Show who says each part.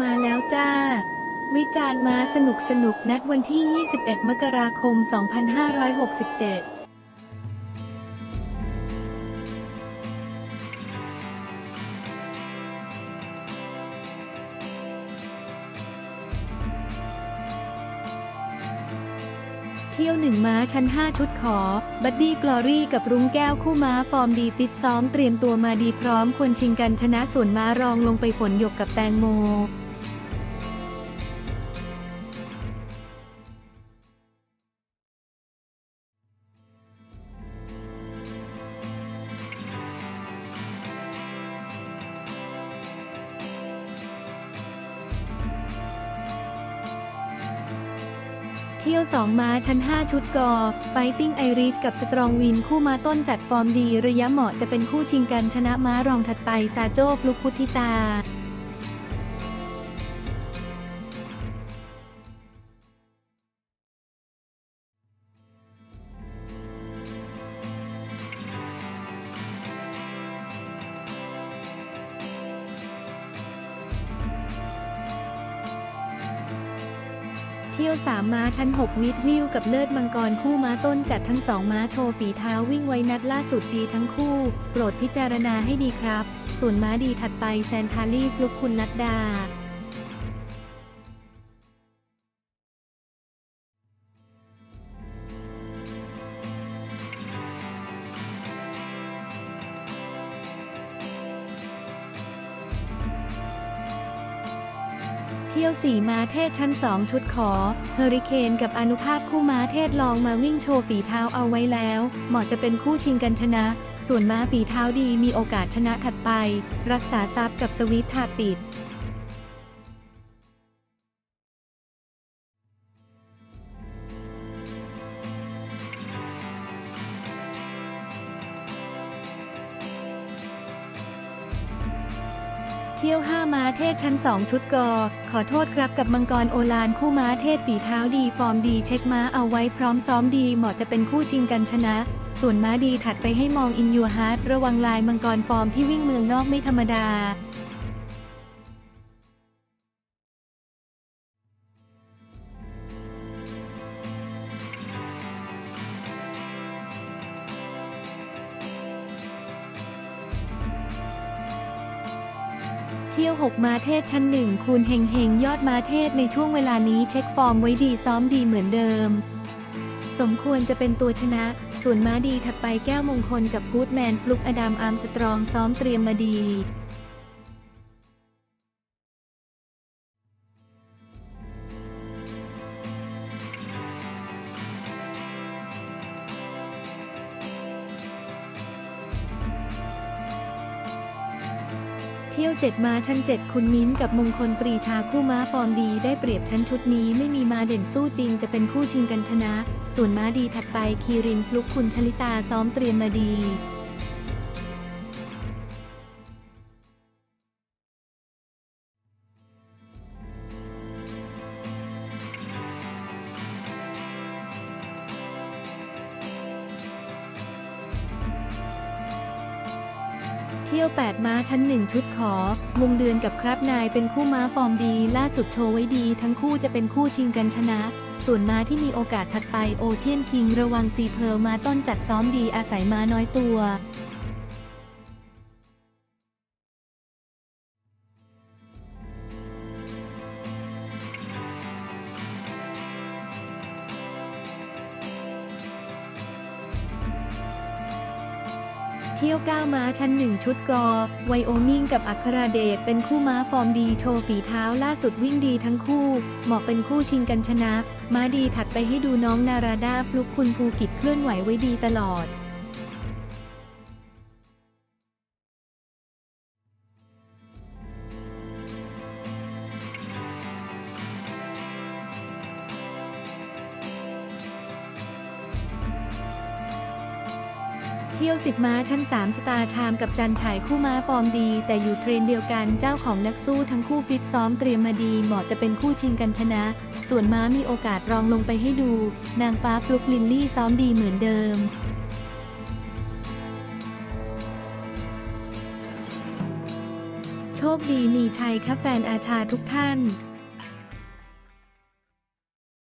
Speaker 1: มาแล้วจ้า วิจารณ์มาสนุกสนุกนัดวันที่ 21 มกราคม 2567 เที่ยวหนึ่งม้าชั้น 5 ชุดขอ บัดดี้กลอรี่กับรุ้งแก้วคู่ม้าฟอร์มดีฟิตซ้อมเตรียมตัวมาดีพร้อมควรชิงกันชนะส่วนม้ารองลงไปฝนหยกกับแตงโม เที่ยว 2 ม้าชั้น 5 ชุดกอไฟติ้งไอริชกับสตรองวินคู่ม้าต้นจัดฟอร์มดี ระยะเหมาะจะเป็นคู่ชิงกันชนะม้ารองถัดไปซาโจ้ลุกพุทธิตา เที่ยวสามม้าชั้น 6 วิทวิวกับเลิศมังกรคู่ม้าต้นจัดทั้งสองม้าโชว์ฝีเท้าวิ่งไว้นัดล่าสุดดีทั้งคู่ โปรดพิจารณาให้ดีครับ ส่วนม้าดีถัดไปแซนทารีฟลุกคุณนัดดา เที่ยวสี่ม้าเทศชั้น 2 ชุดขอ เฮอริเคนกับอนุภาพคู่ม้าเทศลองมาวิ่งโชว์ฝีเท้าเอาไว้แล้ว เหมาะจะเป็นคู่ชิงกันชนะ ส่วนม้าฝีเท้าดีมีโอกาสชนะถัดไป รักษาทรัพย์กับสวิตทาปิด เที่ยว 5 ม้าเทศชั้น 2 ชุดกอ ขอโทษครับกับมังกรโอลานคู่ม้าเทศฝีเท้าดี ฟอร์มดีเช็คม้าเอาไว้พร้อมซ้อมดีเหมาะจะเป็นคู่ชิงกันชนะ ส่วนม้าดีถัดไปให้มองอินยูฮาร์ดระวังลายมังกรฟอร์มที่วิ่งเมืองนอกไม่ธรรมดา เที่ยว 6 มาเทศชั้นหนึ่งคูณเฮงเฮงยอดมาเทศในช่วงเวลานี้เช็คฟอร์มไว้ดีซ้อมดีเหมือนเดิม สมควรจะเป็นตัวชนะ ส่วนม้าดีถัดไปแก้วมงคลกับกู๊ดแมนฟลุกอดัมอาร์มสตรองซ้อมเตรียมมาดี เที่ยวเจ็ดมาชั้นเจ็ดคุณมิ้นกับมงคลปรีชาคู่ม้าฟอร์มดีได้เปรียบชั้นชุดนี้ไม่มีม้าเด่นสู้จริงจะเป็นคู่ชิงกันชนะ ส่วนม้าดีถัดไปคีรินฟลุกคุณชลิตาซ้อมเตรียมมาดี ที่ยว 8 ม้าชั้น 1 ชุดขอ วงเดือนกับครับนายเป็นคู่ม้าฟอร์มดี ล่าสุดโชว์ไว้ดี ทั้งคู่จะเป็นคู่ชิงกันชนะ ส่วนม้าที่มีโอกาสถัดไปโอเชียนคิง ระวังซีเพลมาต้นจัดซ้อมดีอาศัยม้าน้อยตัว เที่ยวก้าวม้าชั้นหนึ่งชุดกอ ไวโอมิงกับอัคราเดชเป็นคู่ม้าฟอร์มดีโชว์ฝีเท้าล่าสุดวิ่งดีทั้งคู่ เหมาะเป็นคู่ชิงกันชนะ ม้าดีถัดไปให้ดูน้องนาราดาฟลุกคุณภูกิจเคลื่อนไหวไว้ดีตลอด เที่ยวสิบม้าชั้น 3 สตาร์ชามกับจันฉายคู่ม้าฟอร์มดี แต่อยู่เทรนเดียวกันเจ้าของนักสู้ทั้งคู่ฟิตซ้อมเตรียมมาดีเหมาะจะเป็นคู่ชิงกันชนะ ส่วนม้ามีโอกาสรองลงไปให้ดู นางฟ้าฟลุกลินลี่ซ้อมดีเหมือนเดิมโชคดีมีชัยค่ะแฟนอาชาทุกท่าน